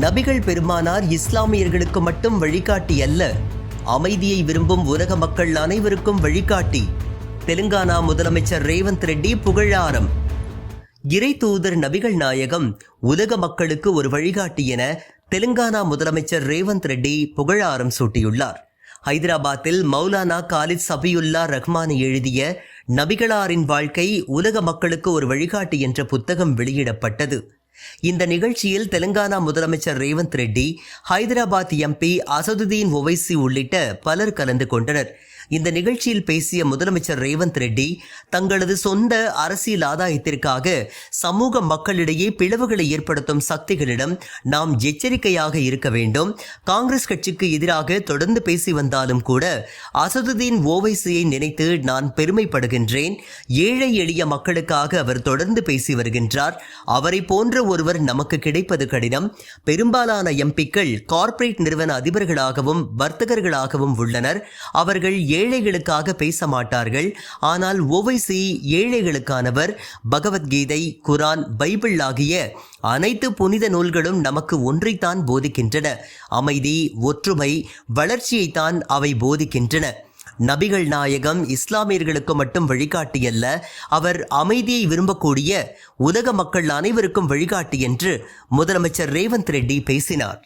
நபிகள் பெருமானார் இஸ்லாமியர்களுக்கு மட்டும் வழிகாட்டி அல்ல. அமைதியை விரும்பும் உலக மக்கள் அனைவருக்கும் வழிகாட்டி. தெலுங்கானா முதலமைச்சர் ரேவந்த் ரெட்டி புகழாரம் இறை தூதர் நபிகள் நாயகம் உலக மக்களுக்கு ஒரு வழிகாட்டி என தெலுங்கானா முதலமைச்சர் ரேவந்த் ரெட்டி புகழாரம் சூட்டியுள்ளார். ஹைதராபாத்தில் மௌலானா காலித் சபியுல்லா ரஹ்மான் எழுதிய நபிகளாரின் வாழ்க்கை உலக மக்களுக்கு ஒரு வழிகாட்டி என்ற புத்தகம் வெளியிடப்பட்டது. இந்த நிகழ்ச்சியில் தெலுங்கானா முதலமைச்சர் ரேவந்த் ரெட்டி ஹைதராபாத் எம்பி அசதுதீன் ஒவைசி உள்ளிட்ட பலர் கலந்து கொண்டனர். இந்த நிகழ்ச்சியில் பேசிய முதலமைச்சர் ரேவந்த் ரெட்டி தங்களது சொந்த அரசியல் ஆதாயத்திற்காக சமூக மக்களிடையே பிளவுகளை ஏற்படுத்தும் சக்திகளிடம் நாம் எச்சரிக்கையாக இருக்க வேண்டும். காங்கிரஸ் கட்சிக்கு எதிராக தொடர்ந்து பேசி வந்தாலும் கூட அசதுதீன் ஓவைசியை நினைத்து நான் பெருமைப்படுகின்றேன். ஏழை எளிய மக்களுக்காக அவர் தொடர்ந்து பேசி வருகின்றார். அவரை போன்ற ஒருவர் நமக்கு கிடைப்பது கடினம். பெரும்பாலான எம்பிக்கள் கார்ப்பரேட் நிறுவன அதிபர்களாகவும் வர்த்தகர்களாகவும் உள்ளனர். அவர்கள் ஏழைகளுக்காக பேச மாட்டார்கள் ஆனால் ஓவைசி ஏழைகளுக்கானவர் பகவத்கீதை குரான் பைபிள் ஆகிய அனைத்து புனித நூல்களும் நமக்கு ஒன்றைத்தான் போதிக்கின்றன. அமைதி ஒற்றுமை வளர்ச்சியைத்தான் அவை போதிக்கின்றன. நபிகள் நாயகம் இஸ்லாமியர்களுக்கு மட்டும் வழிகாட்டி அல்ல அவர் அமைதியை விரும்பக்கூடிய உலக மக்கள் அனைவருக்கும் வழிகாட்டி என்று முதலமைச்சர் ரேவந்த் ரெட்டி பேசினார்.